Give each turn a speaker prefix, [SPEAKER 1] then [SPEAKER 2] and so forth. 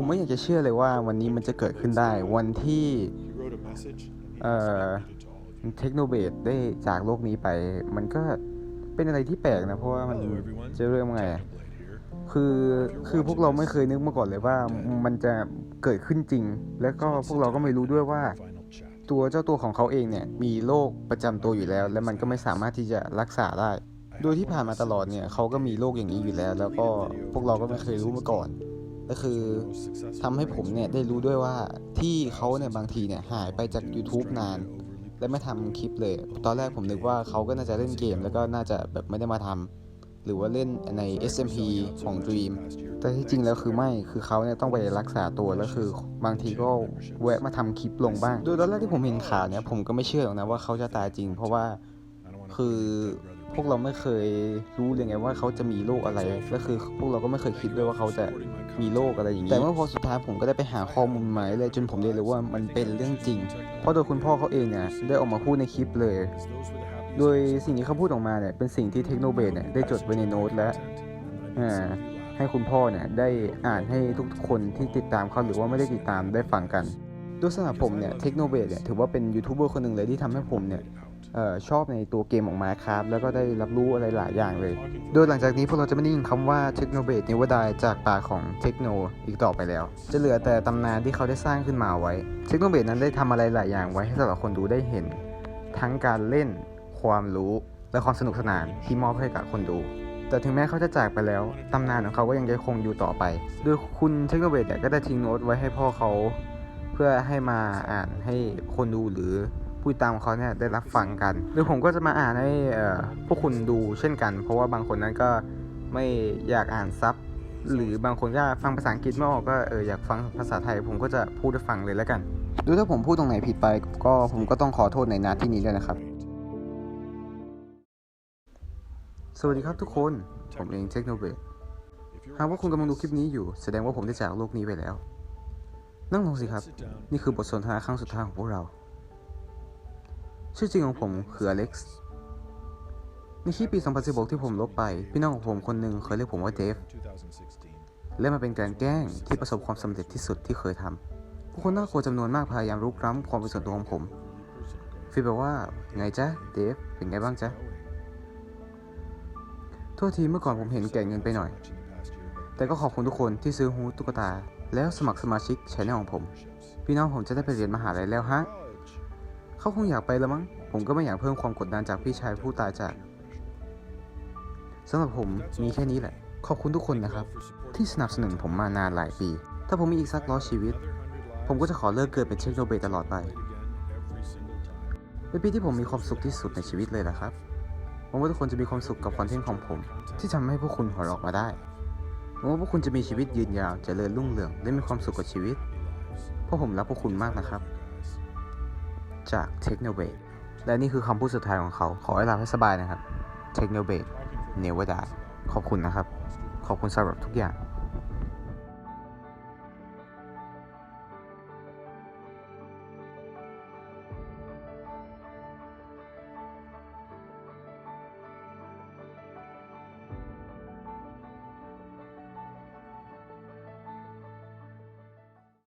[SPEAKER 1] ผมไม่อยากจะเชื่อเลยว่าวันนี้มันจะเกิดขึ้นได้วันที่เอ่อเทคโนเบดได้จากโลกนี้ไป มันก็เป็นอะไรที่แปลกนะ เพราะว่ามันจะเริ่มไงอะคือคือพวกเราไม่เคยนึกมาก่อนเลยว่ามันจะเกิดขึ้นจริง แล้วก็พวกเราก็ไม่รู้ด้วยว่า ตัวเจ้าตัวของเขาเองเนี่ย มีโรคประจำตัวอยู่แล้ว และมันก็ไม่สามารถที่จะรักษาได้ โดยที่ผ่านมาตลอดเนี่ยเขาก็มีโรคอย่างนี้อยู่แล้ว แล้วก็พวกเราก็ไม่เคยรู้มาก่อน ก็คือทำให้ผมเนี่ยได้รู้ด้วยว่าที่เขาเนี่ยบางทีเนี่ยหายไปจาก YouTube นาน และไม่ทำคลิปเลย ตอนแรกผมนึกว่าเขาก็น่าจะเล่นเกม แล้วก็น่าจะแบบไม่ได้มาทำหรือว่าเล่นใน SMP ของ Dream แต่ที่จริงแล้วคือไม่คือเขาเนี่ยต้องไปรักษาตัวแล้วคือบางทีก็แวะมาทำคลิปลงบ้างโดยตอนแรกที่ผมเห็นข่าวเนี่ยผมก็ไม่เชื่อหรอกนะว่าเขาจะตายจริง เพราะว่าคือ พวกเราไม่เคยรู้เลยไงว่าเขาจะมีโรคอะไรแล้วคือพวกเราก็ไม่เคยคิดด้วยว่าเขาจะมีโรคอะไรอย่างนี้ แต่เมื่อพอสุดท้ายผมก็ได้ไปหาข้อมูลมาเลยจนผมเรียนรู้ว่ามันเป็นเรื่องจริง เพราะโดยคุณพ่อเขาเองเนี่ยได้ออกมาพูดในคลิปเลย โดยสิ่งที่เขาพูดออกมาเนี่ยเป็นสิ่งที่เทคโนเบดเนี่ยได้จดไว้ในโน้ตและอ่าให้คุณพ่อเนี่ยได้อ่านให้ทุกๆคนที่ติดตามเขาหรือว่าไม่ได้ติดตามได้ฟังกันโดยสำหรับผมเนี่ยเทคโนเบดเนี่ยถือว่าเป็นยูทูบเบอร์คนหนึ่งเลยที่ทำให้ผมเนี่ยเออชอบในตัวเกมของมาครับแล้วก็ได้รับรู้อะไรหลายอย่างเลย โดยหลังจากนี้พวกเราจะไม่ได้ยินคำว่าเทคโนเบดนิวดายจากปากของเทคโนอีกต่อไปแล้ว จะเหลือแต่ตำนานที่เขาได้สร้างขึ้นมาไว้ เทคโนเบดนั้นได้ทำอะไรหลายอย่างไว้ให้สำหรับคนดูได้เห็น ทั้งการเล่น ความรู้ และความสนุกสนานที่มอบให้กับคนดู แต่ถึงแม้เขาจะจากไปแล้วตำนานของเขาก็ยังยังคงอยู่ต่อไป โดยคุณเทคโนเบดเนี่ยก็ได้ทิ้งโน้ตไว้ให้พ่อเขา เพื่อให้มาอ่านให้คนดูหรือ ผู้ติดตามของเขาเนี่ยได้รับฟังกันโดยผมก็จะมาอ่านให้เอ่อพวกคุณดูเช่นกัน เพราะว่าบางคนนั้นก็ไม่อยากอ่านซับหรือบางคนก็ฟังภาษาอังกฤษไม่ออกก็เอออยากฟังภาษาไทย ผมก็จะพูดให้ฟังเลยแล้วกันดูถ้าผมพูดตรงไหนผิดไป ก็ผมก็ต้องขอโทษในนาที่นี้ด้วยนะครับ สวัสดีครับทุกคน ผมเองเทคโนเบดหากว่าคุณกำลังดูคลิปนี้อยู่ แสดงว่าผมได้จากโลกนี้ไปแล้ว นั่งลงสิครับ นี่คือบทสนทนาครั้งสุดท้ายของพวกเรา ชื่อจริงของผมคืออเล็กซ์ ในคลิปปี 2016 ที่ผมลบไป พี่น้องของผมคนหนึ่งเคยเรียกผมว่าเดฟ และมันเป็นการแกล้งที่ประสบความสำเร็จที่สุดที่เคยทำผู้คนน่ากลัวจำนวนมากพยายามรุกร้ำความเป็นส่วนตัวของผมฟีบอกว่า ไงจ๊ะ เดฟ เป็นไงบ้างจ๊ะ โทษทีเมื่อก่อนผมเห็นแก่เงินไปหน่อย แต่ก็ขอบคุณทุกคนที่ซื้อฮูตุ๊กตา แล้วสมัครสมาชิกชแนลของผม พี่น้องผมจะได้ไปเรียนมหาลัยแล้วฮะ เขาคงอยากไปแล้วมั้ง ผมก็ไม่อยากเพิ่มความกดดันจากพี่ชายผู้ตายจากสำหรับผมมีแค่นี้แหละ ขอบคุณทุกคนนะครับ ที่สนับสนุนผมมานานหลายปี ถ้าผมมีอีกสักร้อยชีวิต ผมก็จะขอเลิกเกิดเป็นเชคโนเบตตลอดไปเป็นปีที่ผมมีความสุขที่สุดในชีวิตเลยละครับหวังว่าทุกคนจะมีความสุขกับคอนเทนต์ของผม ที่ทำให้พวกคุณหัวเราะมาได้หวังว่าพวกคุณจะมีชีวิตยืนยาวเจริญรุ่งเรืองและมีความสุขกับชีวิตเพราะผมรักพวกคุณมากนะครับ จากเทคโนเบทและนี่คือคำพูดสุดท้ายของเขา ขอให้หลับให้สบายนะครับเทคโนเบทเนวดาขอบคุณนะครับ ขอบคุณสำหรับทุกอย่าง